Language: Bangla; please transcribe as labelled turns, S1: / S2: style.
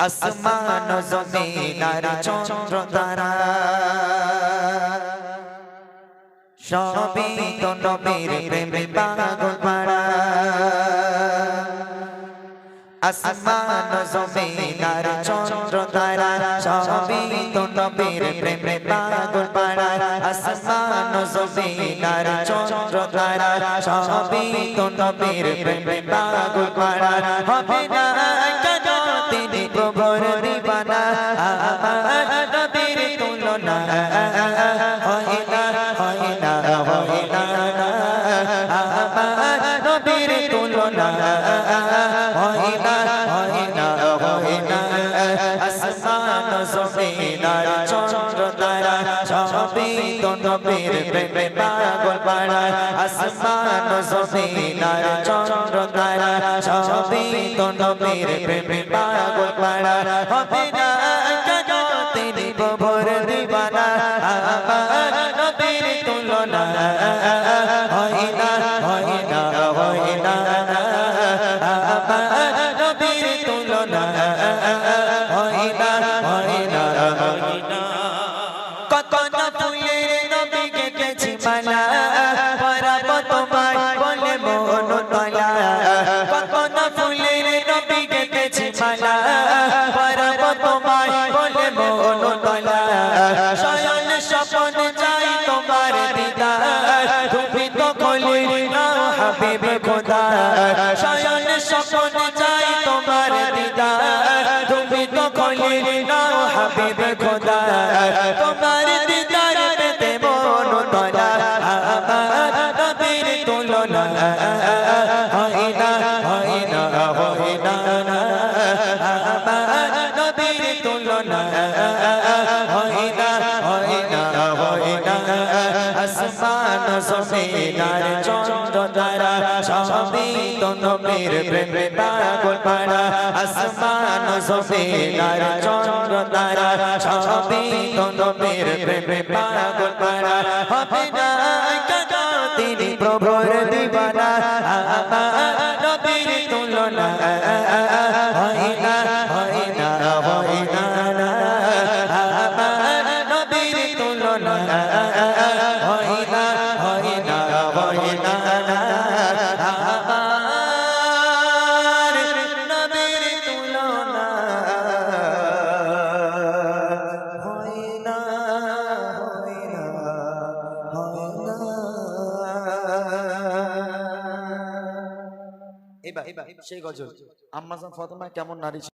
S1: আসমান জমিন আর চন্দ্র তারা সবই তো নবীর প্রেমে পাগল পাড়া আসমান জমিন আর চন্দ্র তারা সবই তো নবীর প্রেমে পাগল পাড়া আসমান জমিন চন্দ্র তারা সবই তো নবীর প্রেমে পাগল পাড়া হবে না দিবানা আমার নবীর তুলনা। হয় না হয় না হয় না। আমার নবীর তুলনা। নবীর প্রেমে পাগল পাড়া, আসমান জমিন আর চন্দ্র তারা সবই তো নবীর প্রেমে পাগল পাড়া। হবে না তোমার দিদার, তুমি তো কলি না, হাবিব খোদা শয়ন স্বপন চাই তোমার দিদার, তুমি তো কলি না, হাবিব খোদা তোমার জমিনার চন্দ্র তারা সবই তো নবীর প্রেমে পাগল পাড়া, আসমান জমিনার চন্দ্র তারা সবই তো নবীর প্রেমে পাগল পাড়া। হবে না সেই গজল আম্মাজান ফাতেমা কেমন নারী?